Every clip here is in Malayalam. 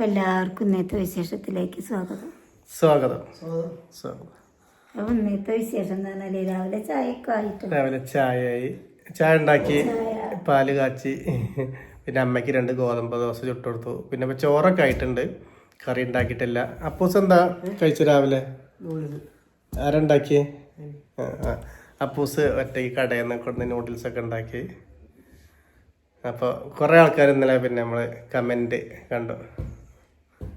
എല്ലാവർക്കും ഇന്നത്തെ വിശേഷത്തിലേക്ക് സ്വാഗതം. സ്വാഗതം. സ്വാഗതം. അപ്പം ഇന്നത്തെ വിശേഷം എന്ന് പറഞ്ഞാൽ രാവിലെ ചായയൊക്കെ ആയിട്ട്? രാവിലെ ചായയായി. ചായ ഉണ്ടാക്കി പാൽ കാച്ചി. പിന്നെ അമ്മയ്ക്ക് രണ്ട് ഗോതമ്പ് ദോശ ചുട്ടുകൊടുത്തു പിന്നെ ഇപ്പൊ ചോറൊക്കെ ആയിട്ടുണ്ട്. കറി ഉണ്ടാക്കിയിട്ടില്ല. അപ്പൂസ് എന്താ കഴിച്ചു രാവിലെ? ആരുണ്ടാക്കിയേ ആ, ആ. അപ്പൂസ് ഒറ്റയ്ക്ക് കടയിൽ നിന്ന് കൊണ്ട് നൂഡിൽസ് ഒക്കെ ഉണ്ടാക്കി. അപ്പോൾ കുറേ ആൾക്കാർ ഇന്നലെ പിന്നെ നമ്മൾ കമന്റ് കണ്ടു.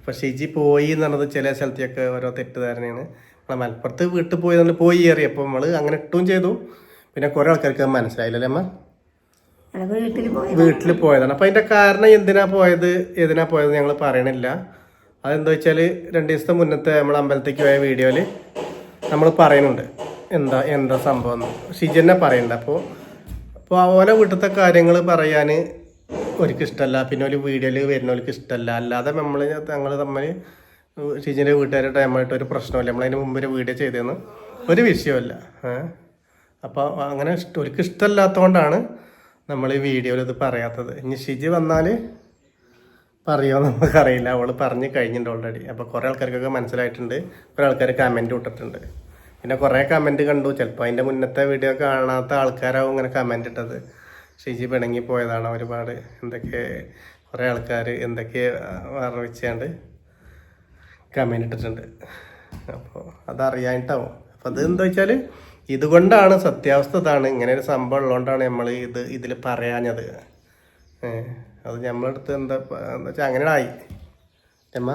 അപ്പോൾ ഇജി പോയി എന്ന് പറഞ്ഞത് ചില സ്ഥലത്തേക്ക് ഓരോ തെറ്റിദ്ധാരണയാണ്. നമ്മളെ മലപ്പുറത്ത് വീട്ടിൽ പോയി നമ്മൾ പോയി കയറി അപ്പോൾ നമ്മൾ അങ്ങനെ ഇട്ടും ചെയ്തു. പിന്നെ കുറേ ആൾക്കാർക്ക് മനസ്സിലായില്ലല്ലേ അമ്മ? വീട്ടിൽ പോയി വീട്ടിൽ പോയതാണ്. അപ്പോൾ അതിന്റെ കാരണം എന്തിനാ പോയത്? ഏതിനാ പോയത് ഞങ്ങൾ പറയണില്ല. അതെന്താ വെച്ചാൽ രണ്ട് ദിവസത്തെ മുന്നത്തെ നമ്മൾ അമ്പലത്തേക്ക് പോയ വീഡിയോയിൽ നമ്മൾ പറയുന്നുണ്ട്. എന്താ എന്താ സംഭവം എന്ന്. തന്നെ പറയുന്നുണ്ട് അപ്പോൾ അപ്പോൾ ഓരോ വീട്ടിലത്തെ കാര്യങ്ങൾ പറയാൻ ഒരിക്കൽ ഇഷ്ടമല്ല പിന്നെ ഒരു വീഡിയോയിൽ വരുന്നവർക്ക് ഇഷ്ടമല്ല അല്ലാതെ നമ്മൾ ഞങ്ങൾ തമ്മിൽ ഷിജിന്റെ വീട്ടുകാരുടെ ടൈമായിട്ട് ഒരു പ്രശ്നമില്ല. നമ്മളതിന് മുമ്പ് ഒരു വീഡിയോ ചെയ്തതെന്ന് ഒരു വിഷയമല്ല അപ്പോൾ അങ്ങനെ ഇഷ്ടം ഒരിക്കൽ ഇഷ്ടമല്ലാത്തതുകൊണ്ടാണ് നമ്മൾ ഈ വീഡിയോയിൽ ഇത് പറയാത്തത്. ഇനി ഷിജി വന്നാൽ പറയുമോ നമുക്കറിയില്ല. അവൾ പറഞ്ഞ് കഴിഞ്ഞിട്ടുണ്ട് ഓൾറെഡി അപ്പോൾ കുറേ ആൾക്കാർക്കൊക്കെ മനസ്സിലായിട്ടുണ്ട്. കുറേ ആൾക്കാർ കമന്റ് ഇട്ടിട്ടുണ്ട്. പിന്നെ കുറേ കമന്റ് കണ്ടു. ചിലപ്പോൾ അതിന്റെ മുന്നത്തെ വീഡിയോ കാണാത്ത ആൾക്കാരാവും ഇങ്ങനെ കമന്റ് ഇട്ടത്. ഷിജി പിണങ്ങി പോയതാണ് ഒരുപാട്. എന്തൊക്കെ കുറേ ആൾക്കാർ എന്തൊക്കെ അറിയിച്ചാണ്ട് കമന്റ് ഇട്ടിട്ടുണ്ട്. അപ്പോൾ അതറിയാനിട്ടാവും. അപ്പോൾ അത് എന്താ വെച്ചാൽ ഇതുകൊണ്ടാണ് സത്യാവസ്ഥ ഇതാണ്. ഇങ്ങനെ ഒരു സംഭവം ഉള്ളതുകൊണ്ടാണ് നമ്മൾ ഇത് ഇതിൽ പറയാഞ്ഞത്. അത് നമ്മളെടുത്ത് എന്താ എന്താ വെച്ചാൽ അങ്ങനെ ആയി എമ്മ.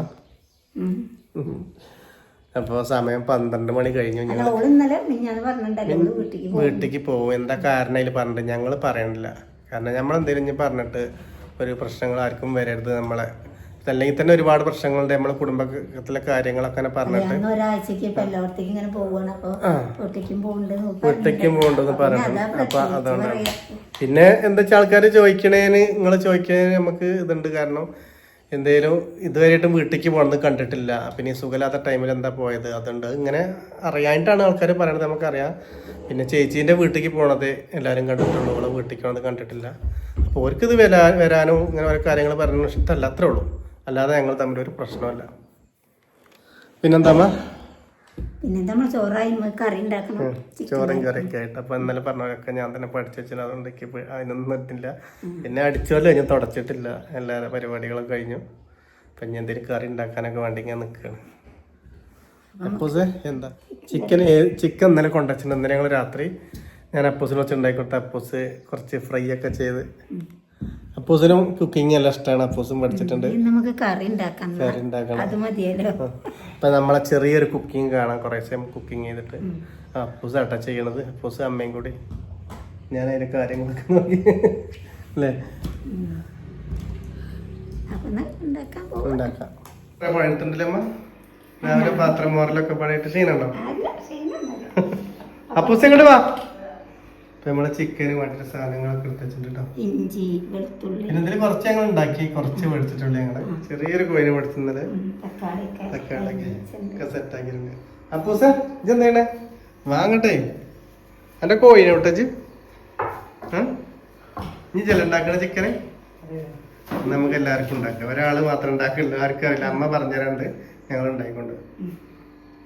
അപ്പോൾ സമയം പന്ത്രണ്ട് മണി കഴിഞ്ഞു. ഞങ്ങൾ വീട്ടിലേക്ക് പോകും എന്താ കാരണം അതിൽ പറഞ്ഞിട്ട് ഞങ്ങൾ പറയണില്ല. കാരണം നമ്മൾ എന്തെങ്കിലും പറഞ്ഞിട്ട് ഒരു പ്രശ്നങ്ങൾ ആർക്കും വരരുത് നമ്മളെ. അല്ലെങ്കിൽ തന്നെ ഒരുപാട് പ്രശ്നങ്ങളുണ്ട്. നമ്മളെ കുടുംബത്തിലെ കാര്യങ്ങളൊക്കെ അങ്ങനെ പറഞ്ഞിട്ട്. അപ്പൊ വീട്ടിലേക്കും ഒറ്റയ്ക്കും പോകണ്ടെന്ന് പറഞ്ഞിട്ട്. അപ്പൊ അതുകൊണ്ടാണ് പിന്നെ എന്താ വെച്ചാൽ ആൾക്കാർ ചോദിക്കണേന് നിങ്ങൾ ചോദിക്കണേന് നമുക്ക് ഇതുണ്ട് കാരണം എന്തേലും ഇതുവരെയായിട്ടും വീട്ടിലേക്ക് പോകണത് കണ്ടിട്ടില്ല. പിന്നെ സുഖമില്ലാത്ത ടൈമിൽ എന്താ പോയത്? അതുണ്ട്. ഇങ്ങനെ അറിയാനായിട്ടാണ് ആൾക്കാർ പറയണത് നമുക്കറിയാം. പിന്നെ ചേച്ചീന്റെ വീട്ടിലേക്ക് പോണത് എല്ലാവരും കണ്ടിട്ടുള്ളൂ. അവളെ വീട്ടിലേക്ക് പോണത് കണ്ടിട്ടില്ല. അപ്പോൾ അവർക്ക് ഇത് വരാ വരാനും ഇങ്ങനെ ഓരോ കാര്യങ്ങൾ പറയുന്ന ഇഷ്ടമല്ല. അത്രേ ഉള്ളൂ. അല്ലാതെ ഞങ്ങൾ തമ്മിൽ ഒരു പ്രശ്നമല്ല പിന്നെന്താ? പിന്നെ നമ്മൾ ചോറായി കറി ഉണ്ടാക്കണം. ചോറും കറിയൊക്കെ ആയിട്ട്. അപ്പൊ ഇന്നലെ പറഞ്ഞൊക്കെ ഞാൻ തന്നെ പഠിച്ചു വെച്ചാൽ അതുകൊണ്ട് അതിനൊന്നും നിർത്തില്ല പിന്നെ അടിച്ചോല്ലോ ഞാൻ തുടച്ചിട്ടില്ല. എല്ലാ പരിപാടികളൊക്കെ കഴിഞ്ഞു. അപ്പൊ ഞാൻ എന്തെങ്കിലും കറി ഉണ്ടാക്കാനൊക്കെ വേണ്ടി ഞാൻ നിൽക്കുകയാണ് അപ്പൂസ് എന്താ? ചിക്കൻ ചിക്കൻ ഇന്നലെ കൊണ്ടുവച്ചിട്ടുണ്ട്. ഇന്നലെ ഞങ്ങൾ രാത്രി ഞാൻ അപ്പൂസിന് വെച്ച് ഉണ്ടാക്കി കൊടുത്ത. അപ്പൂസ് കുറച്ച് ഫ്രൈ ഒക്കെ ചെയ്ത് അപ്പൂസിനും കുക്കിംഗ് എല്ലാം ഇഷ്ടമാണ് അപ്പൂസും പഠിച്ചിട്ടുണ്ട്. ഇനി നമുക്ക് കറി ഉണ്ടാക്കാം. കറി ഉണ്ടാക്കണം. അത് മതിയല്ലോ. ഇപ്പൊ നമ്മളെ ചെറിയൊരു കുക്കിംഗ് കാണാം. കുറേ സമയം കുക്കിംഗ് ചെയ്തിട്ട്. അപ്പൂസ് ആട്ടാ ചെയ്യണത്. അപ്പൂസ് അമ്മയും കൂടി. ഞാൻ അതിന്റെ കാര്യങ്ങളൊക്കെ നോക്കി. അല്ലേ? ഉണ്ടാക്കാം. പണിയിട്ടുണ്ടല്ലേ അമ്മ? രാവിലെ പാത്രം മോറലൊക്കെ പണിയിട്ട് ക്ഷീണുണ്ടോ. അപ്പൂസ് ഇങ്ങോട്ട് വാ. ഇപ്പൊ നമ്മളെ ചിക്കന് വേണ്ടിട്ട് സാധനങ്ങളൊക്കെ എടുത്ത് വെച്ചിട്ടുണ്ട് ഇഞ്ചി വെളുത്തുള്ളി. പിന്നെ ഇതിൽ കുറച്ച് ഞങ്ങൾ ഉണ്ടാക്കി കുറച്ച് മേടിച്ചിട്ടുള്ളൂ ഞങ്ങൾ. ചെറിയൊരു കോയിന് മേടിച്ചിരുന്നത്. ഒക്കെ സെറ്റ് ആക്കിയിട്ടുണ്ട്. അപ്പൂ ഒക്കെ ഇത് എന്താണ് വാങ്ങട്ടെ. എന്റെ കോയിന് വിട്ടച്ച് നീ ചില ഉണ്ടാക്കണ ചിക്കന് നമുക്ക് എല്ലാവർക്കും ഉണ്ടാക്കാം. ഒരാൾ മാത്രം ഉണ്ടാക്കില്ല ആർക്കും അറിയില്ല. അമ്മ പറഞ്ഞുതരാണ്ട് ഞങ്ങൾ ഉണ്ടായിക്കൊണ്ട്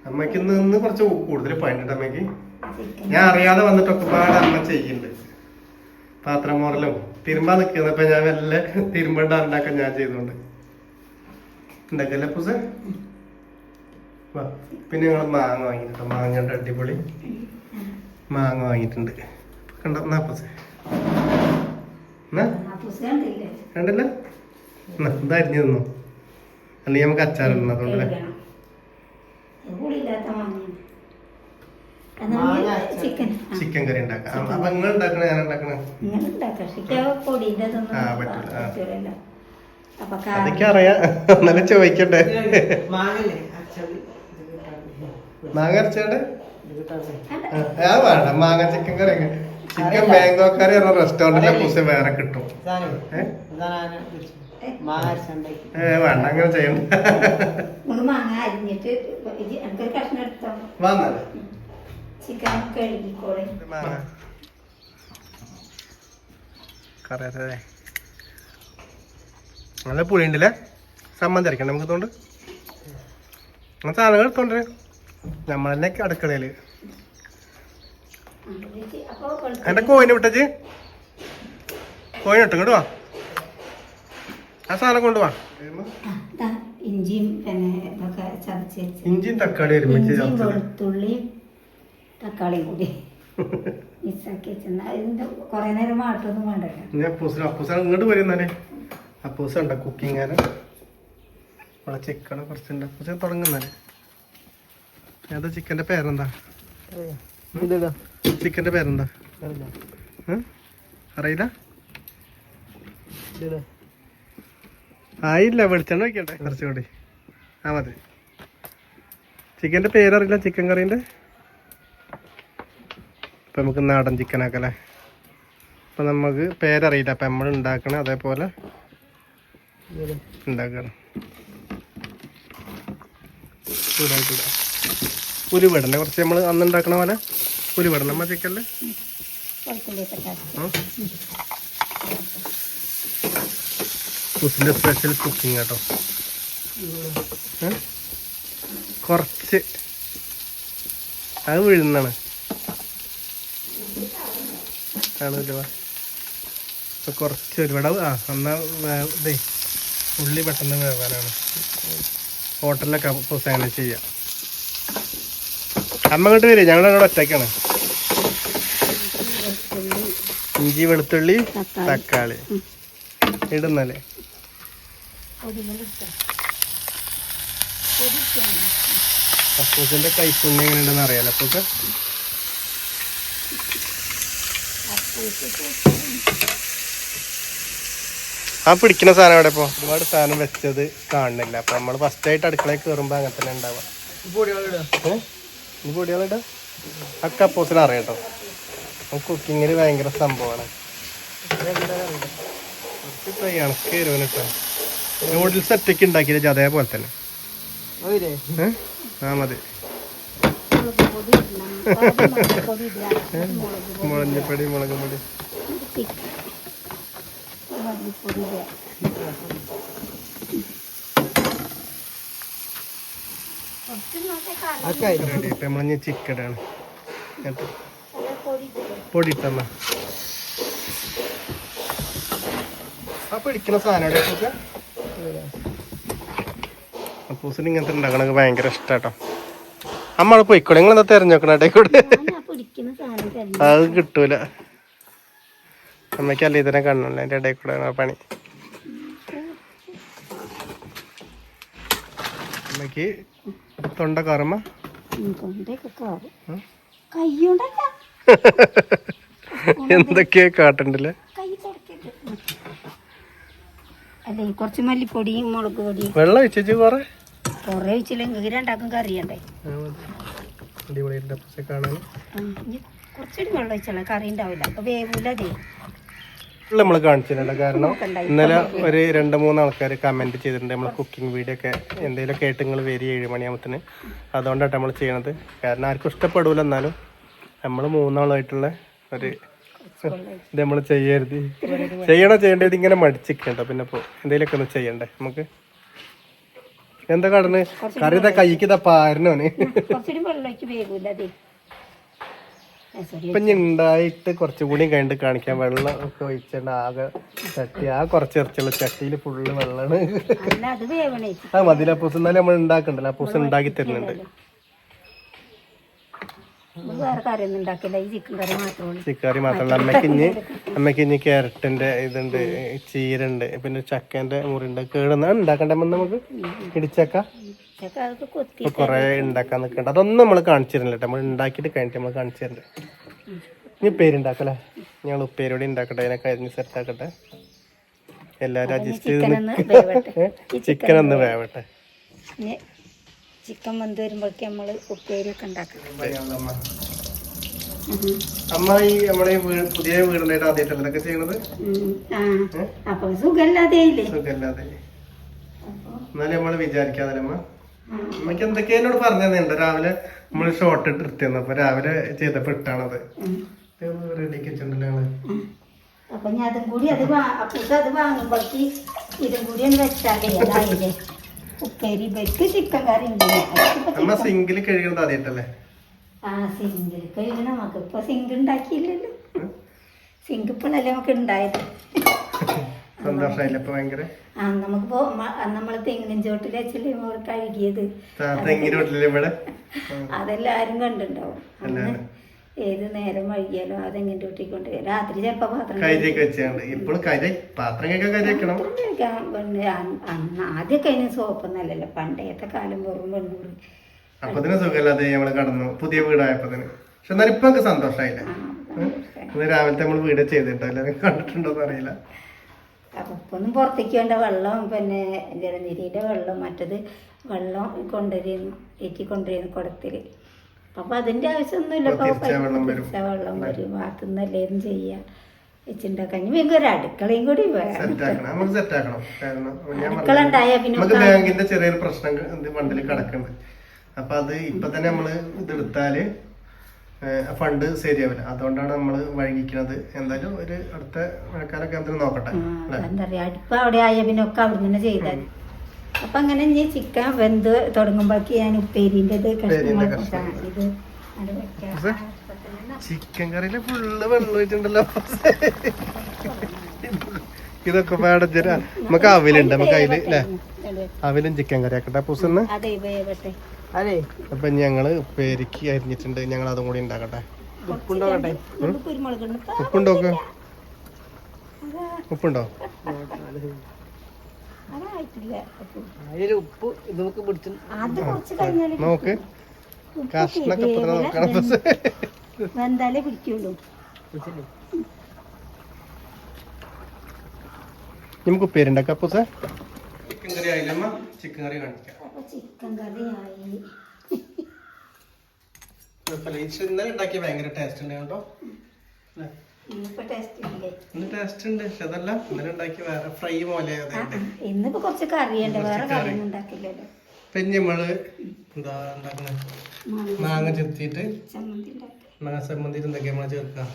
അമ്മയ്ക്ക് ഇന്ന് കുറച്ച് കൂടുതൽ പണിയുണ്ട് അമ്മയ്ക്ക്. ചിക്കൻ ഞാൻ അറിയാതെ വന്നിട്ടൊക്കെ പാട് അമ്മ ചെയ്യുന്നുണ്ട്. പാത്രം മോറലും. തിരുമ്പാൻ നിൽക്കുന്നപ്പോ ഞാൻ വല്ല തിരുമ്പണ്ട ഉണ്ടാക്കാൻ ഞാൻ ചെയ്തോണ്ട് ഉണ്ടാക്കല്ലേ പൂസ പിന്നെ ഞങ്ങൾ മാങ്ങ വാങ്ങിട്ടോ മാങ്ങയുടെ അടിപൊളി. മാങ്ങ വാങ്ങിയിട്ടുണ്ട്. കണ്ടോ? എന്നാ പൂസ കണ്ടില്ല ആ പുസ്തകം കണ്ടില്ലേ? കണ്ടല്ലോ? എന്നാ ഇതാ അരിഞ്ഞു തന്നു? അല്ലെങ്കിൽ നമുക്ക് അച്ചാറിടണം അതുകൊണ്ടല്ലേ കഴിക്കണം. ഇത് പുളിയില്ലാത്ത മാങ്ങയാണ്. എന്നാ ചിക്കൻ ചിക്കൻ കറി ഉണ്ടാക്കാം അപ്പൊ നിങ്ങൾ ഉണ്ടാക്കണ ഞാൻ ഉണ്ടാക്കണ അതൊക്കെ അറിയാം എന്നാലും ചോദിക്കട്ടെ മാങ്ങ അരച്ചാണ്ട് ആ വേണ്ട മാങ്ങ ചിക്കൻ കറി ചിക്കൻ പറഞ്ഞ റെസ്റ്റോറന്റിലെ പൂസ വേറെ കിട്ടും വേണ്ട അങ്ങനെ ചെയ്യണ്ട മാങ്ങ അരിഞ്ഞിട്ട് എനിക്കൊരു കഷ്ണം എടുത്തോ വന്നല്ലേ ചിക്കൻ കഴുകിക്കോളെ മാങ്ങ. കറി അതെ നല്ല പുളി ഉണ്ടല്ലേ സമ്മതി അരക്കണ്ട നമുക്ക് തോണ്ട് ആ സാധനങ്ങൾ എടുത്തോണ്ട് നമ്മൾ തന്നെ അടുക്കളയിൽ. വെളുത്തുള്ളി- എന്റെ കോയിന് വിട്ടച്ച്. കോയിന് ഇട്ട് ഇങ്ങോട്ട് വാ. ആ സാധനം കൊണ്ടുവാ ഇഞ്ചിയും പിന്നെ ഇതൊക്കെ ചതച്ച് വെച്ച്. ഇഞ്ചിയും തക്കാളി ഒരുമിച്ച് ഇഞ്ചിയും തക്കാളിയും കൂടി. വെച്ചാൽ കുറേ നേരം മാട്ടൊന്നും വേണ്ടല്ലോ. ഞാൻ അപ്പൂസിന് അപ്പൂസാണ് ഇങ്ങോട്ട് വരുന്നാലേ അപ്പൂസ് ഉണ്ടോ കുക്കിംഗ് ആണ് ഇവിടെ ചിക്കൻ കുറച്ചുണ്ട്. അപ്പൂസ് തുടങ്ങുന്നാലേ അത് ചിക്കന്റെ പേരെന്താ? ചിക്കന്റെ പേരെന്താ? ഉം? അറിയില്ല? ആയില്ല വെളിച്ചെണ്ണ വെക്കട്ടെ കുറച്ചുകൂടി. ആ മതി. ചിക്കന്റെ പേരറിയില്ല ചിക്കൻ കറീന്റെ ഇപ്പൊ നമുക്ക് നാടൻ ചിക്കൻ ആക്കല്ലേ അപ്പം നമുക്ക് പേരറിയില്ല. അപ്പോൾ നമ്മൾ ഉണ്ടാക്കണം അതേപോലെ ഉണ്ടാക്കണം. ചൂടാക്കില്ല ഉരുവിടണ്ടേ കുറച്ച് നമ്മൾ അന്ന് ഉണ്ടാക്കണ പോലെ ഉരുവിടണം അമ്മ ചതച്ച് കുസിന്റെ സ്പെഷ്യൽ കുക്കിംഗ് കേട്ടോ? കുറച്ച്. അത് വീഴുന്നാണ്. ഇപ്പൊ കുറച്ച് ഒരുപാട് ആ എന്നാ ഇതേ ഉള്ളി പെട്ടെന്ന് വേവാനാണ്. ഹോട്ടലിലൊക്കെ അപ്പോൾ സാൻഡ്വിച്ച് ചെയ്യാം. അമ്മ ഇങ്ങോട്ട് വരും ഞങ്ങൾ അങ്ങോട്ട് ഒറ്റയ്ക്കാണ്. ഇഞ്ചി വെളുത്തുള്ളി തക്കാളി. ഇടുന്നല്ലേ? അപ്പൂസിന്റെ കൈപ്പുണ്യം എങ്ങനെയുണ്ടെന്ന് അറിയാലോ അപ്പൊക്കെ ആ പിടിക്കുന്ന സാധനം അവിടെ പോ. ഒരുപാട് സാധനം വെച്ചത് കാണുന്നില്ല. അപ്പൊ നമ്മൾ ഫസ്റ്റ് ആയിട്ട് അടുക്കളയിൽ കയറുമ്പോ അങ്ങനെ തന്നെ ഉണ്ടാവാം? ഈ പൊടികളിട ഒക്കെ അപ്പോസിൽ അറിയാം കേട്ടോ. കുക്കിങ്ങിൽ ഭയങ്കര സംഭവമാണ്. വരുവന് കേട്ടോ നൂഡിൽസ് ഒറ്റയ്ക്ക് ഉണ്ടാക്കിയില്ല അതേപോലെ തന്നെ? ആ മതി മുളക് പൊടി ഇടണം ആദ്യം മഞ്ഞൾപ്പൊടി ഇടുക മുളക് പൊടി മുളഞ്ഞപ്പൊടി മുളക് പൊടി കേട്ടോ നല്ല പൊടി ഇട്ടമ്മ ആ പിടിക്കുന്ന സാധനം അപ്പൂസ് അപ്പൂസിന് ഇങ്ങനത്തെ ഉണ്ടാക്കണൊക്കെ ഭയങ്കര ഇഷ്ടാട്ടോ. അമ്മ പോയിക്കോളെ. നിങ്ങൾ എന്താ തെരഞ്ഞെടുക്കണ ഇടയിൽ കൂടെ? ഞാൻ ആ പിടിക്കുന്ന സാധനം തരുന്നു അത് കിട്ടൂല. അമ്മയ്ക്ക് അല്ല ഇതിനെ കണ്ണല്ലേ എന്റെ ഇടയിൽ കൂടെ പണി. അമ്മയ്ക്ക് തൊണ്ട കറമ? എന്തൊക്കെയാ കാട്ടണ്ടല്ലേ? അല്ലേ കുറച്ച് മല്ലിപ്പൊടിയും മുളക് പൊടിയും. വെള്ളം ഒഴിച്ചു കൊറേ. കുറേ വെച്ചില്ലെങ്കിൽ രണ്ടാക്കും കറിയണ്ടേ? അടിപൊളിയുണ്ട് അപ്പൂസെ കാണാൻ. കുറച്ചുകൂടി വെള്ളം ഒഴിച്ചാൽ കറി ഉണ്ടാവില്ല. അപ്പൊ വേവൂല അതേ നമ്മൾ കാണിച്ചിട്ടുണ്ട് കാരണം ഇന്നലെ ഒരു രണ്ട് മൂന്ന് ആൾക്കാർ കമന്റ് ചെയ്തിട്ടുണ്ട്. നമ്മൾ കുക്കിംഗ് വീഡിയോ ഒക്കെ എന്തെങ്കിലും കേട്ട് നിങ്ങൾ വരി ഏഴ് മണിയാകുമ്പത്തിന് അതുകൊണ്ടാണ് നമ്മൾ ചെയ്യണത്. കാരണം ആർക്കും ഇഷ്ടപ്പെടൂല എന്നാലും നമ്മൾ മൂന്നാളായിട്ടുള്ള ഒരു ഇത് നമ്മൾ ചെയ്യരുത്. ചെയ്യണോ ചെയ്യേണ്ടത് ഇങ്ങനെ മടിച്ചിരിക്കണ്ടോ പിന്നെ ഇപ്പോൾ എന്തെങ്കിലുമൊക്കെ ഒന്ന് ചെയ്യണ്ടേ? നമുക്ക് എന്താ കടന്ന്? കറി ഇതാ കൈക്ക് ഇതാ പാരനോന് ഇപ്പൊ ഉണ്ടായിട്ട് കുറച്ചുകൂടി കണ്ട് കാണിക്കാൻ വെള്ളം ഒക്കെ ഒഴിച്ചിട്ട് ആകെ ചട്ടി. ആ കുറച്ച് ഇറച്ചുള്ള ചട്ടിയിൽ ഫുള്ള് വെള്ളമാണ് ആ മതിലാ പൂസ് എന്നാലും നമ്മൾ ഉണ്ടാക്കണ്ടല്ലോ. ആ പൂസ് ഉണ്ടാക്കി തരുന്നുണ്ട്. വേറെ കറിയൊന്നും ഉണ്ടാക്കില്ല. ഈ ചിക്കൻ കറി മാത്രമേ ഉള്ളൂ. ചിക്കറി മാത്രമല്ല. അമ്മയ്ക്ക് ഇനി അമ്മയ്ക്ക് ഇനി ക്യാരറ്റിന്റെ ഇതുണ്ട് ചീരണ്ട് പിന്നെ ചക്കേന്റെ മുറിണ്ട്. കേടുന്ന ഉണ്ടാക്കണ്ടേ നമുക്ക്? ഇടിച്ചക്ക? കൊറേ ഉണ്ടാക്കാൻ നിൽക്കണ്ട അതൊന്നും നമ്മൾ കാണിച്ചിരുന്നില്ല നമ്മൾ ഉണ്ടാക്കിയിട്ട് കഴിഞ്ഞിട്ട് നമ്മൾ കാണിച്ചു ഇനി ഉപ്പേരുണ്ടാക്കല്ലേ ഞങ്ങൾ ഉപ്പേരോടെ ഉണ്ടാക്കട്ടെ. അതിനൊക്കെ അരിഞ്ഞ് സെറ്റ് ആക്കട്ടെ എല്ലാരും അഡ്ജസ്റ്റ് ചെയ്ത് ചിക്കൻ ഒന്ന് വേവട്ടെ. ചിക്കൻ വന്ന് വരുമ്പോഴേക്ക് നമ്മൾ ഉപ്പേരിയൊക്കെ ഉണ്ടാക്കണം. അമ്മ ഈ നമ്മുടെ പുതിയ വീടുണ്ടായിട്ട് ആദ്യമായിട്ടല്ലേ ഇതൊക്കെ ചെയ്യണത് ആ. അപ്പൊ സുഖല്ലാതെ ഇല്ലേ സുഖല്ലാതെ എന്നാലും നമ്മൾ വിചാരിക്കാതെ അമ്മ? അമ്മയ്ക്ക് എന്തൊക്കെയാ എന്നോട് പറഞ്ഞു തന്നിട്ടുണ്ട്. രാവിലെ നമ്മൾ ഷോർട്ട് ഇട്ട് എടുത്തിരുന്നു അപ്പൊ രാവിലെ ചെയ്തപ്പോ ഇട്ടാണത്. റെഡിക്ക് വെച്ചിട്ടുണ്ടല്ലോ ഞങ്ങൾ. അപ്പൊ ഞാൻ അതും കൂടി അത് വാങ്ങുമ്പോഴേക്ക് ഇതും കൂടി ഒന്ന് വെച്ചാലേ അതായില്ലേ? ഉപ്പേരി വെക്ക് ചിക്കൻ കറി ഉണ്ട്. സിങ്കിൽ കഴുകണത് ആദ്യമായിട്ടല്ലേ? ആ സിങ്കിൽ കഴുകണം. നമുക്ക് ഇപ്പൊ സിങ്ക് ഉണ്ടാക്കിയില്ലല്ലോ സിങ്ക് ഇപ്പോഴല്ലേ നമുക്ക് ഉണ്ടായത് സന്തോഷമായില്ല ഇപ്പൊ ഭയങ്കര? ആ നമുക്കിപ്പോ മ- നമ്മൾ തെങ്ങിൻ ചോട്ടിൽ വെച്ചല്ലേ കഴുകിയത്. ഇവിടെ? അതെല്ലാരും കണ്ടിട്ടുണ്ടാവും. എല്ലാരും. ഏത് നേരം വൈകിയാലും അതെങ്ങനെ കൂട്ടിക്കൊണ്ട് രാത്രി ചിലപ്പോ പാത്രം ഇപ്പോഴും പാത്രം വെക്കണം പിന്നെ അന്ന് ആദ്യമൊക്കെ അതിന് സോപ്പൊന്നല്ലല്ലോ പണ്ടേത്തെ കാലം വെറും വെണ്ണൂറ്. അപ്പൊ സുഖമില്ലാതെ നമ്മൾ കടന്നു. പുതിയ വീടായപ്പോ പക്ഷെ എന്നാലും ഇപ്പൊ സന്തോഷമായില്ല ഇന്ന് രാവിലത്തെ നമ്മൾ വീട് ചെയ്തിട്ടോ എല്ലാവരും കണ്ടിട്ടുണ്ടോന്ന് അറിയില്ല. അപ്പൊ ഒന്നും പുറത്തേക്ക് വേണ്ട വെള്ളം പിന്നെ ജലനിധിയുടെ വെള്ളം മറ്റത് വെള്ളം കൊണ്ടുവരുന്നു ഏറ്റി കൊണ്ടുവരുന്നു കുടത്തിൽ. അപ്പൊ അതിന്റെ ആവശ്യമൊന്നുമില്ല. വെള്ളം വരും. ഭാഗത്തുനിന്നല്ലേ വെള്ളം വരും. ചെയ്യാ? വെച്ചിണ്ടാക്കാൻ ഒരു അടുക്കളയും കൂടി അടുക്കള പിന്നെ ചെറിയൊരു പ്രശ്നം എന്ത് ഫണ്ടിൽ കിടക്കുന്നുണ്ട് അപ്പൊ അത് ഇപ്പൊ തന്നെ നമ്മൾ ഇതെടുത്താൽ ഫണ്ട് ശരിയാവില്ല. അതുകൊണ്ടാണ് നമ്മൾ വഴങ്ങിക്കുന്നത് എന്തായാലും ഒരു അടുത്ത മഴക്കാലൊക്കെ നോക്കട്ടെ എന്താ പറയാ അടുപ്പ് അവിടെ ആയ പിന്നെ ഒക്കെ അവിടെ ചെയ്താൽ അപ്പൊ അങ്ങനെ ഞാൻ ചിക്കൻ വെന്ത് തുടങ്ങുമ്പോഴേക്ക് ഞാൻ ഉപ്പേരിന്റെ ഇത് ചിക്കൻ കറിയിൽ ഫുള്ള് വെള്ളം ഒഴിച്ചിട്ടുണ്ടല്ലോ. ഇതൊക്കെ പാടഞ്ചര. നമുക്ക് അവിലുണ്ട് നമുക്ക് അതിൽ അല്ലേ അവിലും ചിക്കൻ കറി ആക്കട്ടെ പൂസന്ന് അതെ വേവട്ടെ. അതെ. അപ്പൊ ഞങ്ങൾ ഉപ്പേരിക്ക് അരിഞ്ഞിട്ടുണ്ട് ഞങ്ങൾ അതും കൂടി ഉണ്ടാക്കട്ടെ. ഉപ്പുണ്ടോ. ഇപ്പൊ ഉപ്പുണ്ടോ അതായിട്ടില്ല ഉപ്പ് ഇത് നമുക്ക് പിടിച്ചു അത് കുറച്ച് കഴിഞ്ഞാൽ നോക്ക്. കഷ്ണൊക്കെ വെന്താലേ പിടിക്കുള്ളൂ. നമുക്ക് ഉപ്പേരുണ്ടാക്കാം പൂസ ചിക്കൻ കറി ആയില്ലമ്മ ചിക്കൻ കറി കാണിക്കാം. അപ്പൊ ചിക്കൻ കറി ആയി. ഇന്നലെ ഉണ്ടാക്കിയ ഭയങ്കര ടേസ്റ്റ് ഉണ്ട് കേട്ടോ. ഇന്ന് ടേസ്റ്റ് ഉണ്ട്. പക്ഷെ അതല്ല ഇന്നലെ ഉണ്ടാക്കി വേറെ ഫ്രൈ പോലെ ഇന്നിപ്പോ കുറച്ച് കറിയുണ്ട് വേറെ കറി. കറിയൊന്നും ഉണ്ടാക്കില്ലല്ലോ. പിന്നെ നമ്മൾ എന്താ ഉണ്ടാക്കുന്നത് മാങ്ങ ചെത്തിട്ട് ചെത്തിയിട്ട് മാങ്ങ സംബന്ധിച്ച് എന്തൊക്കെയാ നമ്മൾ ചേർക്കാം?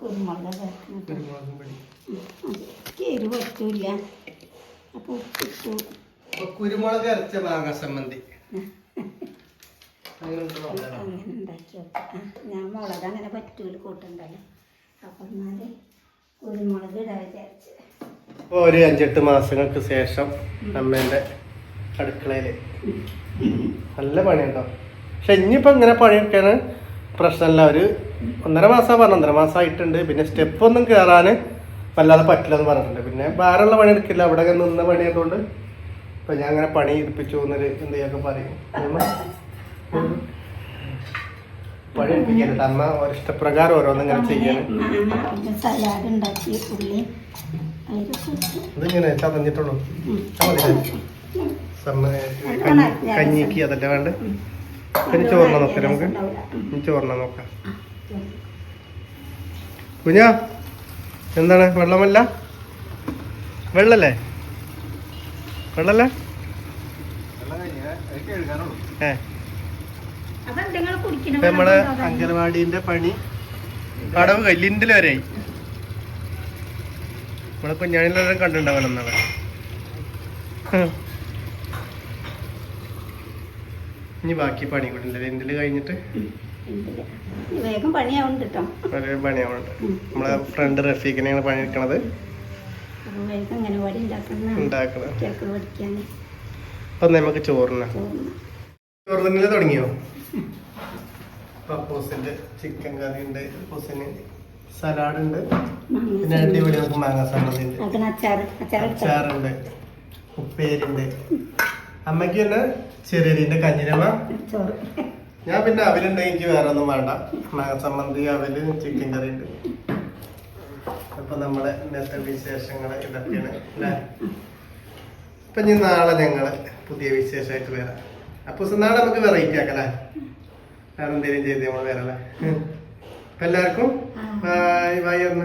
കുരുമുളക് പൊടി. എരിവ് പറ്റൂല അപ്പൊ കുരുമുളക് അരച്ച മാങ്ങ സംബന്ധി അങ്ങനെ ഉണ്ട് നോക്കാം. അങ്ങനെ ഉണ്ടാക്കി വെക്കാം ആ, ഞാൻ മുളക് അങ്ങനെ പറ്റൂല കൂട്ടുണ്ടല്ലോ. അപ്പം എന്നാൽ കുരുമുളക് ഇടാൻ വിചാരിച്ച്. അപ്പോൾ ഒരു അഞ്ചെട്ട് മാസങ്ങൾക്ക് ശേഷം അമ്മേന്റെ അടുക്കളയിൽ നല്ല പണിയുണ്ടോ? പക്ഷെ ഇനിയിപ്പോൾ ഇങ്ങനെ പണിയൊക്കെയാണ് പ്രശ്നമില്ല. ഒരു ഒന്നര മാസം പറഞ്ഞു ഒന്നര മാസം ആയിട്ടുണ്ട് പിന്നെ സ്റ്റെപ്പ് ഒന്നും കയറാൻ വല്ലാതെ പറ്റില്ലെന്ന് പറഞ്ഞിട്ടുണ്ട്. പിന്നെ ഭാരമുള്ള പണി എടുക്കില്ല. അവിടെ നിന്ന പണിയായതുകൊണ്ട് ഇപ്പം ഞാൻ അങ്ങനെ പണി എടുപ്പിച്ചു എന്നൊരു എന്തെങ്കിലുമൊക്കെ പറയും. അമ്മ ഒരു ഇഷ്ടപ്രകാരം ഓരോന്നും ഇങ്ങനെ ചെയ്യാണ്. സലാഡ് ഉണ്ടാക്കി ഉള്ളി. ഇതിങ്ങനെ ചതഞ്ഞിട്ടുള്ളൂ. കഞ്ഞിക്ക് അതല്ലേ വേണ്ട. പിന്നെ ചോറിന നോക്കാം നമുക്ക്. ചോറിന നോക്കാം. കുഞ്ഞ എന്താണ്? വെള്ളമല്ല? വെള്ളല്ലേ? വെള്ളല്ലേ? ഏ. ഇപ്പൊ നമ്മളെ? അംഗനവാടിന്റെ പണി കടവ് കല്ലിന്റെ വരെ നമ്മളെ കുഞ്ഞാണിലെല്ലാം കണ്ടിട്ടുണ്ടാവണം എന്നാണ് ഇനി ബാക്കി പണി കൂടില്ല ഉണ്ട്. കഴിഞ്ഞിട്ട്. വേഗം പണിയാവുന്നുണ്ട് കേട്ടോ ഒരു പണിയാവുന്നുണ്ട് നമ്മളെ ഫ്രണ്ട് റഫീഖിനെയാണ് പണി എടുക്കണത് ഉണ്ടാക്കണത് അപ്പൊ നമുക്ക് ചോറിന. തോന്നുന്നു ചോറ് തന്നെ തുടങ്ങിയോ? പപ്പോസിന്റെ ചിക്കൻ കറി ഉണ്ട് പപ്പോസിന് സലാഡ് ഉണ്ട് പിന്നെ അടിപൊളി നമുക്ക് മാങ്ങ എടുത്തോ? അച്ചാറുണ്ട് ഉപ്പേരിണ്ട്. അമ്മയ്ക്ക് തന്നെ ചെറിയരിന്റെ കഞ്ഞിരമ ഞാൻ പിന്നെ അവലുണ്ടെങ്കിൽ എനിക്ക് വേറെ ഒന്നും വേണ്ട. മാങ്ങ സംബന്ധി അവൽ ചിക്കൻ കറി ഉണ്ട് അപ്പൊ നമ്മുടെ ഇന്നത്തെ വിശേഷങ്ങൾ ഇതൊക്കെയാണ് അല്ലേ? അപ്പൊ ഇനി നാളെ ഞങ്ങൾ പുതിയ വിശേഷമായിട്ട് വരാം. അപ്പൊ നാളെ നമുക്ക് വെറൈറ്റി ആക്കല്ലേ? വേറെ എന്തെങ്കിലും ചെയ്ത് നമ്മൾ വരല്ലേ അപ്പൊ എല്ലാവർക്കും. ബായ് ബായ് പറഞ്ഞ